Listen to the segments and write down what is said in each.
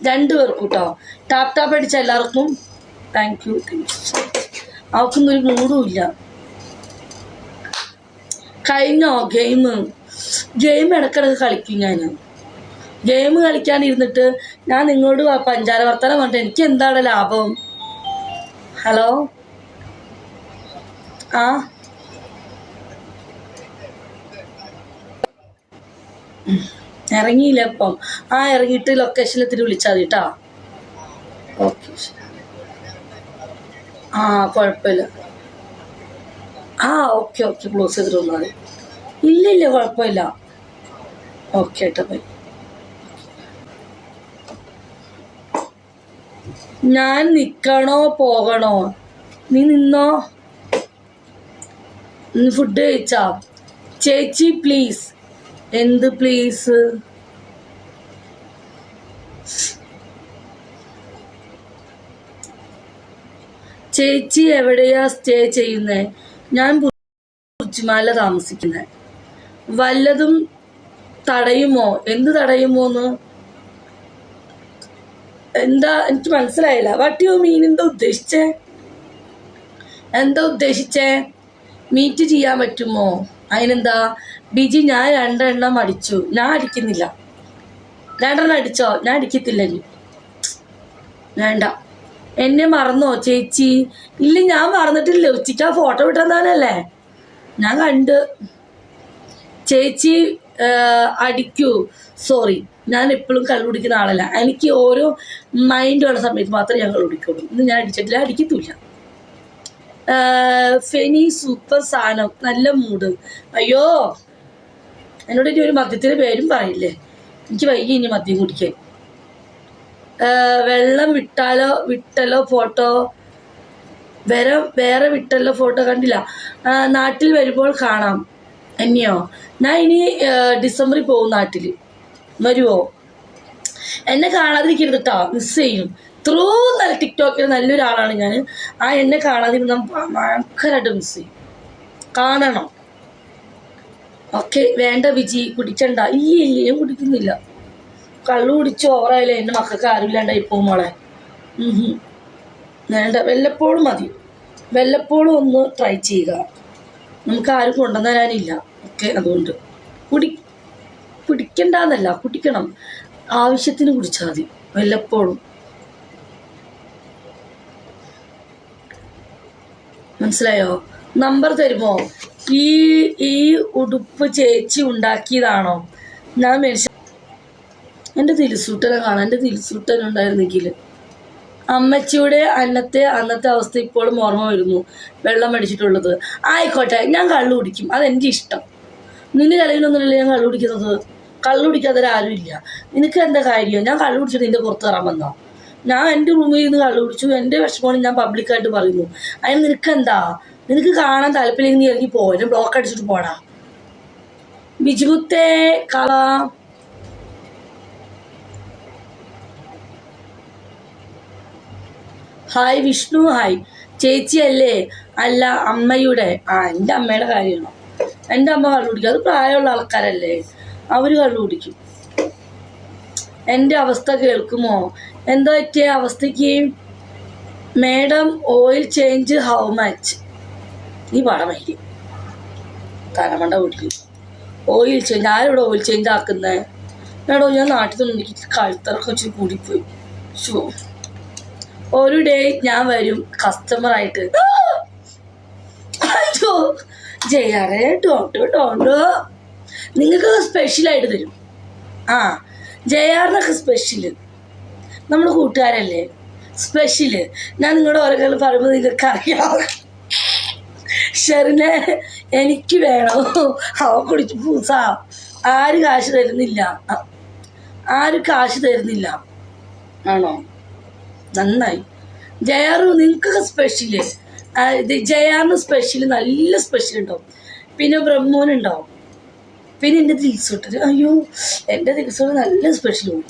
രണ്ടു പേർക്കും കേട്ടോ ടാപ്പ് ടാപ്പ് അടിച്ച എല്ലാവർക്കും താങ്ക് യു താങ്ക് യു അവൾക്കൊന്നും ഒരു മൂടും ഇല്ല. കഴിഞ്ഞോ ഗെയിം ഗെയിം ഇടക്കിടക്ക് കളിക്കും ഞാൻ ഗെയിം കളിക്കാനിരുന്നിട്ട് ഞാൻ നിങ്ങളോട് പഞ്ചാര വർത്തനം പറഞ്ഞിട്ട് എനിക്ക് എന്താണ് ലാഭം? ഹലോ ആ? ഉം. ഇറങ്ങിയില്ല ഇപ്പം. ആ ഇറങ്ങിയിട്ട് ലൊക്കേഷനിൽ ഇത്തിരി വിളിച്ചാൽ മതി കേട്ടോ ഓക്കെ ആ കുഴപ്പമില്ല ആ ഓക്കെ ഓക്കെ ക്ലോസ് ചെയ്തിട്ട് വന്നാൽ മതി. ഇല്ല ഇല്ല കുഴപ്പമില്ല ഓക്കെ ഏട്ടാ ബൈ ഞാൻ നിൽക്കണോ പോകണോ? നീ നിന്നോ? നീ ഫുഡ് കഴിച്ചാ? ചേച്ചി പ്ലീസ് എന്ത് പ്ലീസ് ചേച്ചി എവിടെയാ സ്റ്റേ ചെയ്യുന്നേ? ഞാൻ കുറിച്ചുമാല താമസിക്കുന്നത് വല്ലതും തടയുമോ? എന്ത് തടയുമോന്ന്? എന്താ എനിക്ക് മനസ്സിലായില്ല. വാട്ട് യു മീൻ എന്താ ഉദ്ദേശിച്ചേ? എന്താ ഉദ്ദേശിച്ചേ? മീറ്റ് ചെയ്യാൻ പറ്റുമോ? അതിനെന്താ? ബിജി ഞാൻ രണ്ടെണ്ണം അടിച്ചു. ഞാൻ അടിക്കുന്നില്ല. രണ്ടെണ്ണം അടിച്ചോ? ഞാൻ അടിക്കത്തില്ല വേണ്ട. എന്നെ മറന്നോ ചേച്ചി? ഇല്ല ഞാൻ മറന്നിട്ടില്ല. ഉച്ചയ്ക്ക് ആ ഫോട്ടോ വിട്ടെന്നാണല്ലേ ഞാൻ കണ്ട്. ചേച്ചി അടിക്കൂ. സോറി. ഞാൻ എപ്പോഴും കള്ളു കുടിക്കുന്ന ആളല്ല. എനിക്ക് ഓരോ മൈൻഡ് ഉള്ള സമയത്ത് മാത്രമേ ഞാൻ കള്ളു കുടിക്കുള്ളൂ. ഇന്ന് ഞാൻ അടിച്ചിട്ടില്ല അടിക്കത്തില്ല. ഫെനി സൂപ്പർ സാധനം നല്ല മൂഡ് അയ്യോ എന്നോട് ഇനി ഒരു മദ്യത്തിന് പേരും പറയില്ലേ? എനിക്ക് വൈകി ഇനി മദ്യം കുടിക്കാൻ. വെള്ളം വിട്ടാലോ വിട്ടല്ലോ ഫോട്ടോ വേറെ വേറെ വിട്ടല്ലോ ഫോട്ടോ കണ്ടില്ല. നാട്ടിൽ വരുമ്പോൾ കാണാം. എന്നെയോ ഞാൻ ഇനി ഡിസംബറിൽ പോകും നാട്ടിൽ വരുമോ എന്നെ കാണാതിരിക്കരുത് കേട്ടോ മിസ് ചെയ്യും. ഇത്രോ നല്ല ടിക്ടോക്കിൽ നല്ലൊരാളാണ് ഞാൻ ആ എന്നെ കാണാതിരുന്ന ഭയങ്കരമായിട്ട് മിസ് ചെയ്യും. കാണണം. ഓക്കെ വേണ്ട വിജി കുടിക്കണ്ട ഇല്ല ഇല്ല ഞാൻ കുടിക്കുന്നില്ല. കള്ളു കുടിച്ച് ഓവറായാലേ എന്റെ മക്കൾക്ക് ആരുമില്ലാണ്ടായി പോകും മോളെ. വേണ്ട വല്ലപ്പോഴും മതി. വല്ലപ്പോഴും ഒന്ന് ട്രൈ ചെയ്യുക. നമുക്ക് ആരും കൊണ്ടുവന്നു തരാനില്ല ഓക്കെ അതുകൊണ്ട്. കുടി കുടിക്കണ്ടെന്നല്ല കുടിക്കണം. ആവശ്യത്തിന് കുടിച്ചാൽ മതി. വല്ലപ്പോഴും. മനസ്സിലായോ? നമ്പർ തരുമോ? ഈ ഈ ഉടുപ്പ് ചേച്ചി ഉണ്ടാക്കിയതാണോ? ഞാൻ മേടിച്ച എന്റെ തിരിസൂട്ടനെ കാണാം എന്റെ തിരിസൂട്ടൻ ഉണ്ടായിരുന്നെങ്കിൽ അമ്മച്ചിയുടെ അന്നത്തെ അന്നത്തെ അവസ്ഥ ഇപ്പോഴും ഓർമ്മ വരുന്നു. വെള്ളം അടിച്ചിട്ടുള്ളത്. ആയിക്കോട്ടെ ഞാൻ കള്ളു കുടിക്കും. അതെന്റെ ഇഷ്ടം. നിന്റെ കളിയിലൊന്നുമില്ല ഞാൻ കള്ളു കുടിക്കുന്നത്. കള്ളു കുടിക്കാതെ ആരും ഇല്ല. നിനക്ക് എന്താ കാര്യം? ഞാൻ കള്ളു കുടിച്ചിട്ട് നിന്റെ പുറത്ത് കയറാൻ വന്നോ? ഞാൻ എന്റെ റൂമിൽ ഇരുന്ന് കള്ളു കുടിച്ചു. എന്റെ വിഷമമാണ് ഞാൻ പബ്ലിക്കായിട്ട് പറയുന്നു. അതിന് നിനക്ക് എന്താ നിനക്ക് കാണാൻ താല്പര്യം നീ ഇറങ്ങി പോ. എന്നെ ബ്ലോക്ക് അടിച്ചിട്ട് പോടാ. ബിജുത്തെ കള. ഹായ് വിഷ്ണു ഹായ് ചേച്ചിയല്ലേ? അല്ല അമ്മയുടെ. ആ എന്റെ അമ്മയുടെ കാര്യമാണോ? എന്റെ അമ്മ കള്ളു കുടിക്കും. അത് പ്രായമുള്ള ആൾക്കാരല്ലേ? അവർ കള്ളു കുടിക്കും. എന്റെ അവസ്ഥ കേൾക്കുമോ? എന്താ പറ്റിയ അവസ്ഥയ്ക്ക്? Madam oil change how much? ഈ പടമൈരി തലമണ്ട വീട്ടിൽ ഓയിൽ ചേഞ്ച് ആരിവിടെ ഓയിൽ ചേഞ്ച് ആക്കുന്നത് മേഡം ഞാൻ നാട്ടിൽ നിന്ന് എനിക്ക് കഴുത്തിറക്കം വെച്ച് കൂടിപ്പോയി. ഷോ ഒരു ഡേ ഞാൻ വരും കസ്റ്റമറായിട്ട്. അയ്യോ! ചെയ്യാറേ ടോട്ടോ ടോണ്ടോ. നിങ്ങൾക്ക് സ്പെഷ്യലായിട്ട് തരും. ആ ജയാറിനൊക്കെ സ്പെഷ്യൽ നമ്മൾ കൂട്ടുകാരല്ലേ? സ്പെഷ്യൽ ഞാൻ നിങ്ങളുടെ ഓരോ കളി പറയുമ്പോൾ നിങ്ങൾക്ക് അറിയാം ഷെറിനെ എനിക്ക് വേണം. അവ കുടിച്ച് പൂസ. ആര് കാശ് തരുന്നില്ല. ആര് കാശ് തരുന്നില്ല. ആണോ? നന്നായി. ജയാറ് നിങ്ങൾക്കൊക്കെ സ്പെഷ്യൽ ഇത് ജയാറിന് സ്പെഷ്യൽ നല്ല സ്പെഷ്യൽ ഉണ്ടാവും പിന്നെ ബ്രഹ്മോൻ ഉണ്ടാവും പിന്നെ എന്റെ ദിൽസൂട്ടർ അയ്യോ എന്റെ ദിൽസൂട്ട് നല്ല സ്പെഷ്യൽ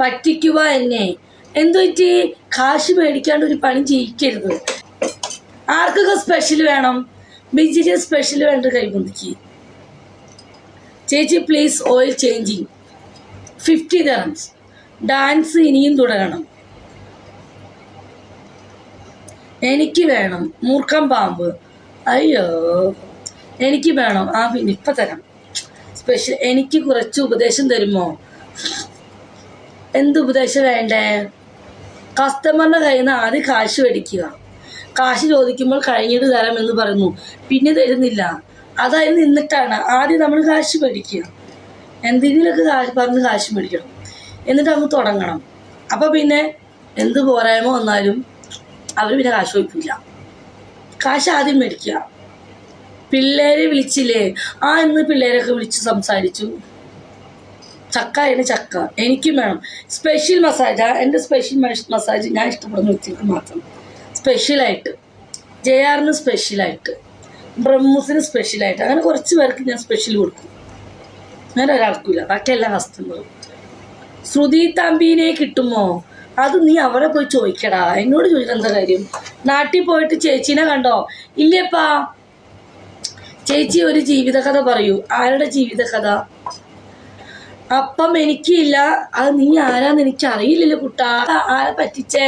പറ്റിക്കുക എന്നെ. എന്തോ പറ്റി? കാശ് മേടിക്കാണ്ട് ഒരു പണി ചെയ്യിക്കരുത്. ആർക്കൊക്കെ സ്പെഷ്യൽ വേണം? ബിജിക്ക് സ്പെഷ്യൽ വേണ്ട കൈബന്ധിക്ക് ചേച്ചി please oil changing fifty dirhams dance ഇനിയും തുടരണം. എനിക്ക് വേണം. മൂർഖം പാമ്പ്. അയ്യോ. എനിക്ക് വേണം. ആ പിന്നെ ഇപ്പം തരാം. സ്പെഷ്യൽ എനിക്ക് കുറച്ച് ഉപദേശം തരുമോ? എന്ത് ഉപദേശം വേണ്ടേ? കസ്റ്റമറിന്റെ കയ്യിൽ നിന്ന് ആദ്യം കാശ് മേടിക്കുക. കാശ് ചോദിക്കുമ്പോൾ കഴിഞ്ഞിട്ട് തരാം എന്ന് പറയുന്നു. പിന്നെ തരുന്നില്ല. അതായത് നിന്നിട്ടാണ് ആദ്യം നമ്മൾ കാശ് മേടിക്കുക. എന്തെങ്കിലുമൊക്കെ കാശ് പറഞ്ഞ് കാശ് മേടിക്കണം. എന്നിട്ട് അങ്ങ് തുടങ്ങണം. അപ്പോൾ പിന്നെ എന്ത് പോരായ്മ വന്നാലും അവർ പിന്നെ കാശ് വയ്ക്കില്ല കാശ് ആദ്യം മേടിക്കുക. പിള്ളേരെ വിളിച്ചില്ലേ? ആ ഇന്ന് പിള്ളേരൊക്കെ വിളിച്ച് സംസാരിച്ചു. ചക്ക അതിന് ചക്ക. എനിക്കും വേണം. സ്പെഷ്യൽ മസാജ് എന്റെ സ്പെഷ്യൽ മസാജ് ഞാൻ ഇഷ്ടപ്പെടുന്ന വ്യക്തികൾക്ക് മാത്രം. സ്പെഷ്യലായിട്ട് ജെ ആറിന് സ്പെഷ്യലായിട്ട് ബ്രഹ്മൂസിന് സ്പെഷ്യലായിട്ട് അങ്ങനെ കുറച്ച് പേർക്ക് ഞാൻ സ്പെഷ്യൽ കൊടുക്കും. അങ്ങനെ ഒരാൾക്കില്ല. ബാക്കി എല്ലാ കസ്റ്റമറും ശ്രുതി തമ്പീനെ കിട്ടുമോ? അത് നീ അവരെ പോയി ചോദിക്കടാ. എന്നോട് ചോദിക്കാൻ എന്താ കാര്യം? നാട്ടിൽ പോയിട്ട് ചേച്ചീനെ കണ്ടോ? ഇല്ലേപ്പാ. ചേച്ചി ഒരു ജീവിതകഥ പറയൂ. ആരുടെ ജീവിതകഥ? അപ്പം എനിക്കില്ല. അത് നീ ആരാന്ന് എനിക്ക് അറിയില്ലല്ലോ കുട്ടാ ആരെ പറ്റിച്ചേ?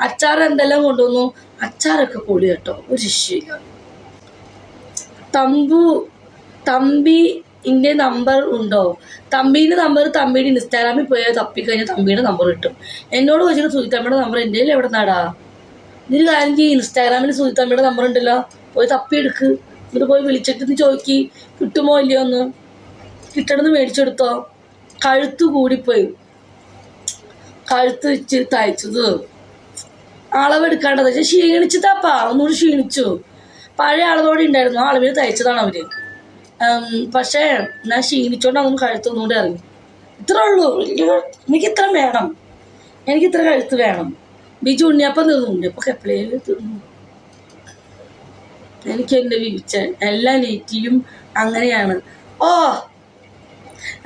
അച്ചാർ എന്തെല്ലാം കൊണ്ടുവന്നു? അച്ചാറൊക്കെ പൊളി കേട്ടോ. ഒരു രക്ഷയില്ല. തമ്പു തമ്പി ഇന്റെ നമ്പർ ഉണ്ടോ? തമ്പീന്റെ നമ്പർ തമ്പിയുടെ ഇൻസ്റ്റാഗ്രാമിൽ പോയാൽ തപ്പിക്കഴിഞ്ഞാൽ തമ്പിയുടെ നമ്പർ കിട്ടും. എന്നോട് ചോദിച്ചിട്ട് സുജിത്തമ്മയുടെ നമ്പർ എന്റെ എവിടെ നാടാ ഇതിന് കാര്യം ഇൻസ്റ്റാഗ്രാമിൽ സുജിത്തമ്മയുടെ നമ്പർ ഉണ്ടല്ലോ. പോയി തപ്പിയെടുക്ക്. എന്നിട്ട് പോയി വിളിച്ചിട്ട് ചോദിക്കി കിട്ടുമോ ഇല്ലയോ ഒന്ന് കിട്ടണമെന്ന് മേടിച്ചെടുത്തോ. കഴുത്ത് കൂടിപ്പോയി. കഴുത്ത് വെച്ച് തയ്ച്ചത്. അളവെടുക്കാണ്ടത്. പക്ഷെ ക്ഷീണിച്ചതാപ്പാ. ഒന്നുകൂടി ക്ഷീണിച്ചു. പഴയ അളവോടെ ഉണ്ടായിരുന്നു. ആ അളവിൽ തയ്ച്ചതാണ് അവർ. പക്ഷേ ഞാൻ ക്ഷീണിച്ചോണ്ട് അതൊന്നും കഴുത്ത് ഒന്നുകൂടി ഇറങ്ങി. ഇത്രേ ഉള്ളൂ. എനിക്ക് ഇത്ര വേണം. എനിക്ക് ഇത്ര കഴുത്ത് വേണം. ബിജു ഉണ്ണിയപ്പം തിന്നു ഉണ്ണിയപ്പൊക്കെ എപ്പോഴേലും തിന്നു. എനിക്ക് എന്റെ വീഴ്ച എല്ലാ ലേറ്റിയും അങ്ങനെയാണ്. ഓ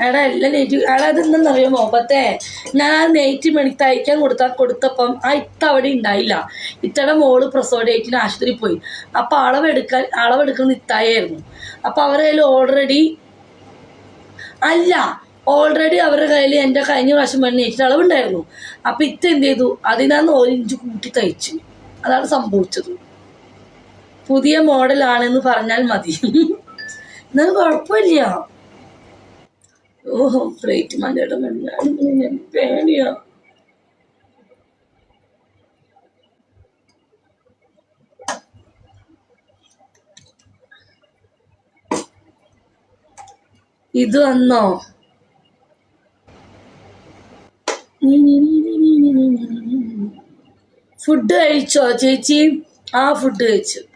എടാ എല്ലാ നെറ്റ് എടാ അതെന്തെന്നറിയാമോ മോപ്പത്തെ ഞാൻ ആ നെറ്റ് മണിക്ക് തയ്ക്കാൻ കൊടുത്ത കൊടുത്തപ്പം ആ ഇത്ത അവിടെ ഉണ്ടായില്ല ഇത്തയുടെ മോൾ പ്രസവ ഡേറ്റിന് ആശുപത്രിയിൽ പോയി. അപ്പം അളവെടുക്കാൻ അളവെടുക്കുന്ന ഇത്തായായിരുന്നു. അപ്പം അവരുടെ കയ്യിൽ ഓൾറെഡി അല്ല ഓൾറെഡി അവരുടെ കയ്യിൽ എന്റെ കഴിഞ്ഞ പ്രാവശ്യം വേണ്ടി നെറ്റിന് അളവുണ്ടായിരുന്നു. അപ്പം ഇത്ത എന്ത് ചെയ്തു? അതിനാന്ന് ഒരു ഇഞ്ച് കൂട്ടി തയ്ച്ചു. അതാണ് സംഭവിച്ചത്. പുതിയ മോഡലാണെന്ന് പറഞ്ഞാൽ മതി. എന്നാലും കുഴപ്പമില്ല. ഓഹോ പ്ലേറ്റ് മണ്ണാണ് പേടിയാ. ഇത് വന്നോ? ഫുഡ് കഴിച്ചോ ചേച്ചി? ആ ഫുഡ് കഴിച്ചു.